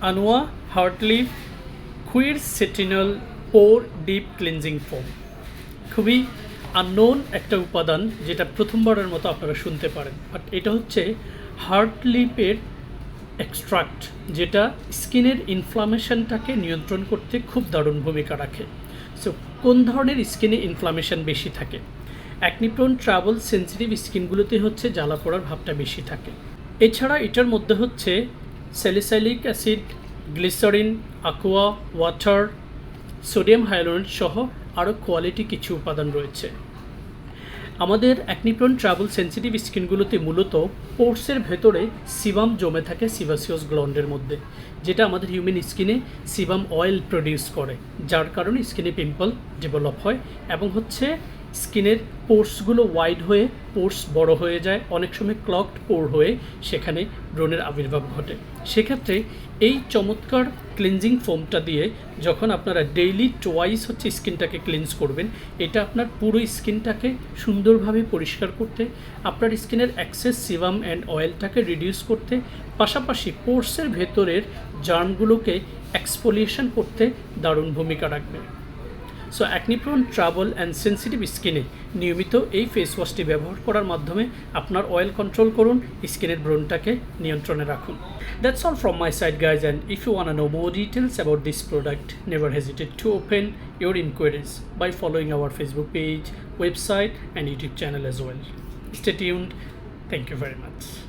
Anua heartleaf quercetinol pore deep cleansing foam খুবই unknown একটা উপাদান যেটা প্রথমবারের মতো আপনারা শুনতে পারেন। বাট এটা হচ্ছে হার্ট লিপের এক্সট্রাক্ট যেটা স্কিনের ইনফ্লামেশনটাকে নিয়ন্ত্রণ করতে খুব দারুণ ভূমিকা রাখে। সো কোন ধরনের স্কিনে ইনফ্লামেশন বেশি থাকে? অ্যাকনিপ্রোন ট্রাভেল সেন্সিটিভ স্কিনগুলোতে হচ্ছে জ্বালা পোড়ার ভাবটা বেশি থাকে। এছাড়া এটার মধ্যে হচ্ছে salicylic acid glycerin aqua water sodium hyaluronate সহ আরও কোয়ালিটি কিছু উপাদান রয়েছে। আমাদের অ্যাকনিপ্রন ট্রাভেল সেন্সিটিভ স্কিনগুলোতে মূলত পোর্সের ভেতরে সিবাম জমে থাকে সিভাসিয়াস গ্লন্ডের মধ্যে, যেটা আমাদের হিউম্যান স্কিনে সিবাম অয়েল প্রডিউস করে, যার কারণে স্কিনে পিম্পল ডেভেলপ হয় এবং হচ্ছে স্কিনের পোর্সগুলো ওয়াইড হয়ে পোর্স বড় হয়ে যায়, অনেক সময় ক্লকড পোর হয়ে সেখানে ব্রণের আবির্ভাব ঘটে। সেক্ষেত্রে এই চমৎকার ক্লিনজিং ফোমটা দিয়ে যখন আপনারা ডেইলি টোয়াইস হচ্ছে স্কিনটাকে ক্লিনজ করবেন, এটা আপনার পুরো স্কিনটাকে সুন্দরভাবে পরিষ্কার করতে, আপনার স্কিনের অ্যাক্সেস সিভাম অ্যান্ড অয়েলটাকে রিডিউস করতে, পাশাপাশি পোর্সের ভেতরের জার্মগুলোকে এক্সপোলিয়েশন করতে দারুণ ভূমিকা রাখবে। So acne prone travel and sensitive স্কিনে নিয়মিত এই ফেস ওয়াশটি ব্যবহার করার মাধ্যমে আপনার অয়েল কন্ট্রোল করুন স্কিনের ব্রণটাকে নিয়ন্ত্রণে রাখুন that's all from my side guys and if you want know more details about this product never hesitated to open your inquiries by following our Facebook page website and YouTube channel as well tuned. Thank you very much.